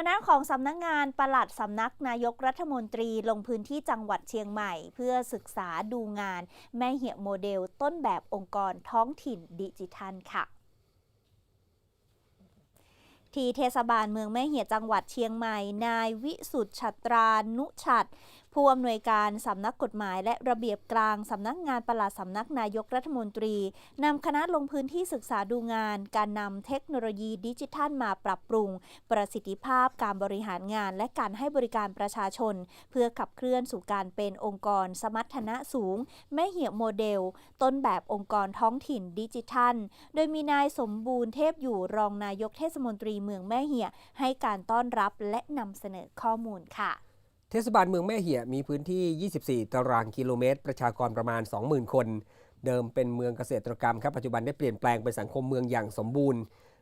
างด้านของสำนักงานปลัดสำนักนายกรัฐมนตรีลงพื้นที่จังหวัดเชียงใหม่ เพื่อศึกษาดูงาน แม่เหี่ยโมเดลต้นแบบองค์กรท้องถิ่นดิจิทัลค่ะที่เทศบาลเมืองแม่เหี่ยจังหวัดเชียงใหม่ นายวิสุทธ์ชัตรานุชัด ผู้อำนวยการสำนักกฎหมายและระเบียบกลางสำนักงานปลัดสำนักนายกรัฐมนตรีนำคณะลงพื้นที่ศึกษาดูงาน การนำเทคโนโลยีดิจิทัลมาปรับปรุง ประสิทธิภาพการบริหารงาน และการให้บริการประชาชน เพื่อขับเคลื่อนสู่การเป็นองค์กร สมรรถนะสูง แม่เหี่ยโมเดล ต้นแบบองค์กรท้องถิ่นดิจิทัล โดยมีนายสมบูรณ์เทพอยู่รองนายกเทศมนตรีเมืองแม่เหี่ยให้การต้อนรับและนำเสนอข้อมูลค่ะ เทศบาลเมืองแม่เหียมีพื้นที่ 24 ตารางกิโลเมตร ประชากรประมาณ 20,000 คน เดิมเป็นเมืองเกษตรกรรมครับปัจจุบันได้เปลี่ยนแปลงเป็นสังคมเมืองอย่างสมบูรณ์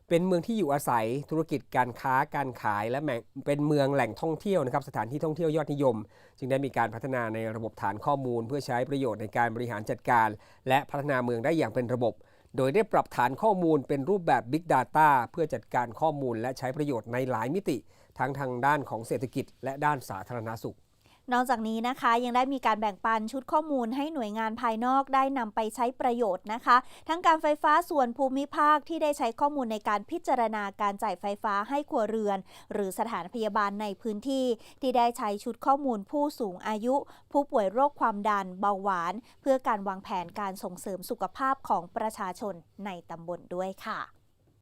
เป็นเมืองที่อยู่อาศัยธุรกิจการค้าการขายและเป็นเมืองแหล่งท่องเที่ยวนะครับสถานที่ท่องเที่ยวยอดนิยม จึงได้มีการพัฒนาในระบบฐานข้อมูล เพื่อใช้ประโยชน์ในการบริหารจัดการ และพัฒนาเมืองได้อย่างเป็นระบบ โดยได้ปรับฐานข้อมูลเป็นรูปแบบ Big Data เพื่อจัดการข้อมูลและใช้ประโยชน์ในหลายมิติ ทั้งทางด้านของเศรษฐกิจและด้านสาธารณสุข นอกจากนี้นะคะยังได้มีการแบ่งปันชุดข้อมูลให้หน่วยงานภายนอกได้นำไปใช้ประโยชน์นะคะ ทั้งการไฟฟ้าส่วนภูมิภาคที่ได้ใช้ข้อมูลในการพิจารณาการจ่ายไฟฟ้าให้ครัวเรือน หรือสถานพยาบาลในพื้นที่ ที่ได้ใช้ชุดข้อมูลผู้สูงอายุ ผู้ป่วยโรคความดันเบาหวาน เพื่อการวางแผนการส่งเสริมสุขภาพของประชาชนในตำบลด้วยค่ะ